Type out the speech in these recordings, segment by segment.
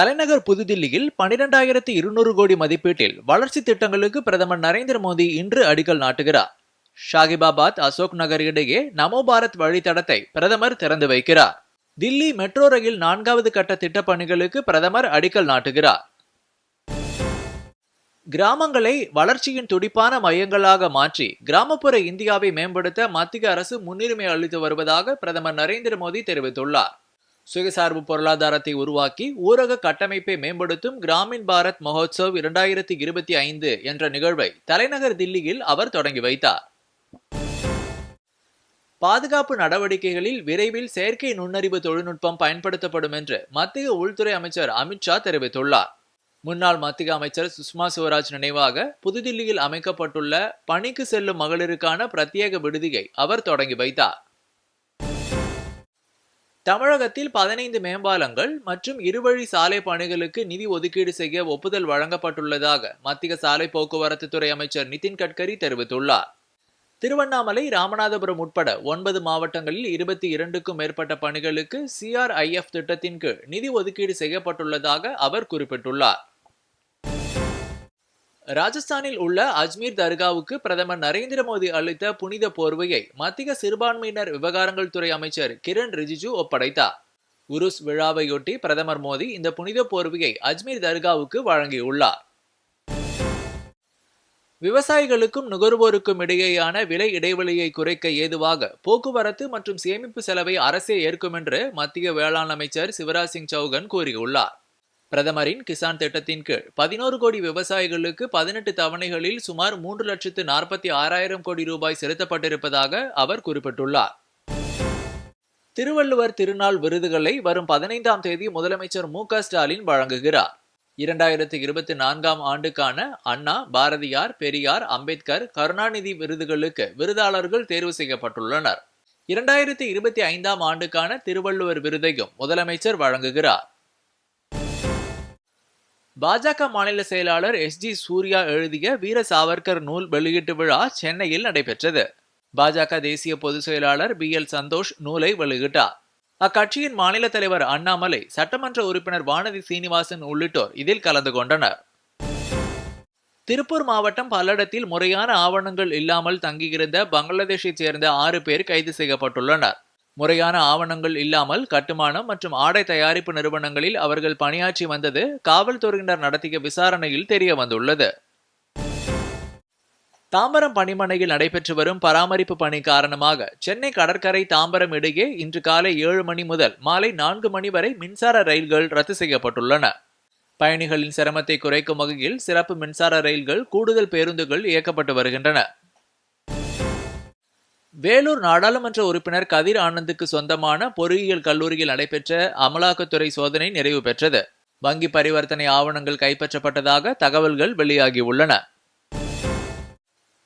தலைநகர் புதுதில்லியில் பனிரெண்டாயிரத்தி இருநூறு கோடி மதிப்பீட்டில் வளர்ச்சி திட்டங்களுக்கு பிரதமர் நரேந்திர மோடி இன்று அடிக்கல் நாட்டுகிறார். ஷாகிபாபாத் அசோக் நகர் இடையே நமோ பாரத் வழித்தடத்தை பிரதமர் திறந்து வைக்கிறார். தில்லி மெட்ரோ ரயில் நான்காவது கட்ட திட்டப் பணிகளுக்கு பிரதமர் அடிக்கல் நாட்டுகிறார். கிராமங்களை வளர்ச்சியின் துடிப்பான மையங்களாக மாற்றி கிராமப்புற இந்தியாவை மேம்படுத்த மத்திய அரசு முன்னுரிமை அளித்து வருவதாக பிரதமர் நரேந்திர மோடி தெரிவித்துள்ளார். சுயசார்பு பொருளாதாரத்தை உருவாக்கி ஊரக கட்டமைப்பை மேம்படுத்தும் கிராமின் பாரத் மகோத்சவ் இரண்டாயிரத்தி இருபத்தி ஐந்து என்ற நிகழ்வை தலைநகர் தில்லியில் அவர் தொடங்கி வைத்தார். பாதுகாப்பு நடவடிக்கைகளில் விரைவில் செயற்கை நுண்ணறிவு தொழில்நுட்பம் பயன்படுத்தப்படும் என்று மத்திய உள்துறை அமைச்சர் அமித்ஷா தெரிவித்துள்ளார். முன்னாள் மத்திய அமைச்சர் சுஷ்மா சுவராஜ் நினைவாக புதுதில்லியில் அமைக்கப்பட்டுள்ள பணிக்கு செல்லும் மகளிருக்கான பிரத்யேக விடுதியை அவர் தொடங்கி வைத்தார். தமிழகத்தில் பதினைந்து மேம்பாலங்கள் மற்றும் இருவழி சாலை பணிகளுக்கு நிதி ஒதுக்கீடு செய்ய ஒப்புதல் வழங்கப்பட்டுள்ளதாக மத்திய சாலை போக்குவரத்து துறை அமைச்சர் நிதின் கட்கரி தெரிவித்துள்ளார். திருவண்ணாமலை ராமநாதபுரம் உட்பட ஒன்பது மாவட்டங்களில் இருபத்தி இரண்டுக்கும் மேற்பட்ட பணிகளுக்கு சிஆர்ஐஎஃப் திட்டத்தின் கீழ் நிதி ஒதுக்கீடு செய்யப்பட்டுள்ளதாக அவர் குறிப்பிட்டுள்ளார். ராஜஸ்தானில் உள்ள அஜ்மீர் தர்காவுக்கு பிரதமர் நரேந்திர மோடி அளித்த புனித போர்வையை மத்திய சிறுபான்மையினர் விவகாரங்கள் துறை அமைச்சர் கிரண் ரிஜிஜு ஒப்படைத்தார். உருஸ் விழாவையொட்டி பிரதமர் மோடி இந்த புனித போர்வையை அஜ்மீர் தர்காவுக்கு வழங்கியுள்ளார். விவசாயிகளுக்கும் நுகர்வோருக்கும் இடையேயான விலை இடைவெளியை குறைக்க ஏதுவாக போக்குவரத்து மற்றும் சேமிப்பு செலவை அரசே ஏற்கும் என்று மத்திய வேளாண் அமைச்சர் சிவராஜ் சிங் சௌகன் கூறியுள்ளார். பிரதமரின் கிசான் திட்டத்தின் கீழ் பதினோரு கோடி விவசாயிகளுக்கு பதினெட்டு தவணைகளில் சுமார் மூன்று லட்சத்து நாற்பத்தி ஆறாயிரம் கோடி ரூபாய் செலுத்தப்பட்டிருப்பதாக அவர் குறிப்பிட்டுள்ளார். திருவள்ளுவர் திருநாள் விருதுகளை வரும் பதினைந்தாம் தேதி முதலமைச்சர் மு ஸ்டாலின் வழங்குகிறார். இரண்டாயிரத்தி இருபத்தி நான்காம் ஆண்டுக்கான அண்ணா பாரதியார் பெரியார் அம்பேத்கர் கருணாநிதி விருதுகளுக்கு விருதாளர்கள் தேர்வு செய்யப்பட்டுள்ளனர். இரண்டாயிரத்தி இருபத்தி ஐந்தாம் ஆண்டுக்கான திருவள்ளுவர் விருதையும் முதலமைச்சர் வழங்குகிறார். பாஜக மாநில செயலாளர் எஸ் ஜி சூர்யா எழுதிய வீர சாவர்கர் நூல் வெளியீட்டு விழா சென்னையில் நடைபெற்றது. பாஜக தேசிய பொதுச் செயலாளர் பி எல் சந்தோஷ் நூலை வெளியிட்டார். அக்கட்சியின் மாநில தலைவர் அண்ணாமலை சட்டமன்ற உறுப்பினர் வானதி சீனிவாசன் உள்ளிட்டோர் இதில் கலந்து கொண்டனர். திருப்பூர் மாவட்டம் பல்லடத்தில் முறையான ஆவணங்கள் இல்லாமல் தங்கியிருந்த பங்களாதேஷைச் சேர்ந்த ஆறு பேர் கைது செய்யப்பட்டுள்ளனர். முறையான ஆவணங்கள் இல்லாமல் கட்டுமானம் மற்றும் ஆடை தயாரிப்பு நிறுவனங்களில் அவர்கள் பணியாற்றி வந்தது காவல்துறையினர் நடத்திய விசாரணையில் தெரிய வந்துள்ளது. தாம்பரம் பணிமனையில் நடைபெற்று வரும் பராமரிப்பு பணி காரணமாக சென்னை கடற்கரை தாம்பரம் இடையே இன்று காலை ஏழு மணி முதல் மாலை நான்கு மணி வரை மின்சார ரயில்கள் ரத்து செய்யப்பட்டுள்ளன. பயணிகளின் சிரமத்தை குறைக்கும் வகையில் சிறப்பு மின்சார ரயில்கள் கூடுதல் பேருந்துகள் இயக்கப்பட்டு வருகின்றன. வேலூர் நாடாளுமன்ற உறுப்பினர் கதிர் ஆனந்துக்கு சொந்தமான பொறியியல் கல்லூரியில் நடைபெற்ற அமலாக்கத்துறை சோதனை நிறைவு பெற்றது. வங்கி பரிவர்த்தனை ஆவணங்கள் கைப்பற்றப்பட்டதாக தகவல்கள் வெளியாகியுள்ளன.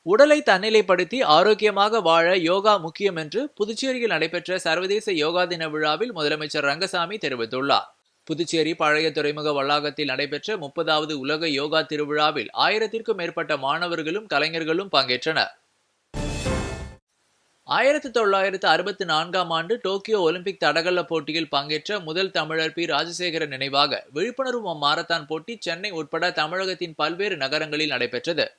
உடலை தன்னிலைப்படுத்தி ஆரோக்கியமாக வாழ யோகா முக்கியம் என்று புதுச்சேரியில் நடைபெற்ற சர்வதேச யோகா தின விழாவில் முதலமைச்சர் ரங்கசாமி தெரிவித்துள்ளார். புதுச்சேரி பழைய துறைமுக வளாகத்தில் நடைபெற்ற முப்பதாவது உலக யோகா திருவிழாவில் ஆயிரத்திற்கும் மேற்பட்ட மாணவர்களும் கலைஞர்களும் பங்கேற்றனர். ஆயிரத்தி தொள்ளாயிரத்து அறுபத்தி நான்காம் ஆண்டு டோக்கியோ ஒலிம்பிக் தடகள போட்டியில் பங்கேற்ற முதல் தமிழர் பி. ராஜசேகரன் நினைவாக விழிப்புணர்வு மாரத்தான் போட்டி சென்னை உட்பட தமிழகத்தின் பல்வேறு நகரங்களில் நடைபெற்றது.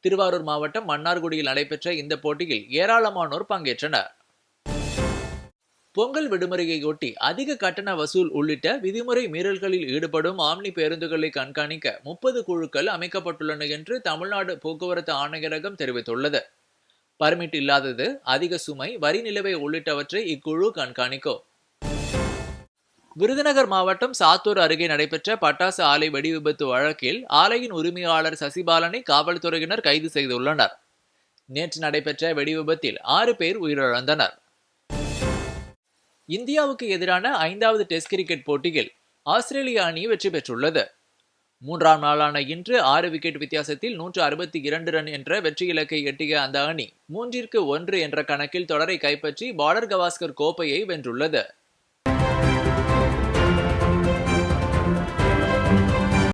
திருவாரூர் மாவட்டம் மன்னார்குடியில் நடைபெற்ற இந்த போட்டியில் ஏராளமானோர் பங்கேற்றனர். பொங்கல் விடுமுறையொட்டி அதிக கட்டண வசூல் உள்ளிட்ட விதிமுறை மீறல்களில் ஈடுபடும் ஆம்னி பேருந்துகளை கண்காணிக்க முப்பது குழுக்கள் அமைக்கப்பட்டுள்ளன என்று தமிழ்நாடு போக்குவரத்து ஆணையரகம் தெரிவித்துள்ளது. பர்மிட் இல்லாதது அதிக சுமை வரி நிலவை உள்ளிட்டவற்றை இக்குழு கண்காணிக்கும். விருதுநகர் மாவட்டம் சாத்தூர் அருகே நடைபெற்ற பட்டாசு ஆலை வெடி விபத்து வழக்கில் ஆலையின் உரிமையாளர் சசிபாலனை காவல்துறையினர் கைது செய்துள்ளனர். நேற்று நடைபெற்ற வெடி விபத்தில் ஆறு பேர் உயிரிழந்தனர். இந்தியாவுக்கு எதிரான ஐந்தாவது டெஸ்ட் கிரிக்கெட் போட்டியில் ஆஸ்திரேலிய அணி வெற்றி பெற்றுள்ளது. மூன்றாம் நாளான இன்று ஆறு விக்கெட் வித்தியாசத்தில் நூற்று அறுபத்தி இரண்டு ரன் என்ற வெற்றி இலக்கை எட்டிய அந்த அணி மூன்றிற்கு ஒன்று என்ற கணக்கில் தொடரை கைப்பற்றி பார்டர் கவாஸ்கர் கோப்பையை வென்றுள்ளது.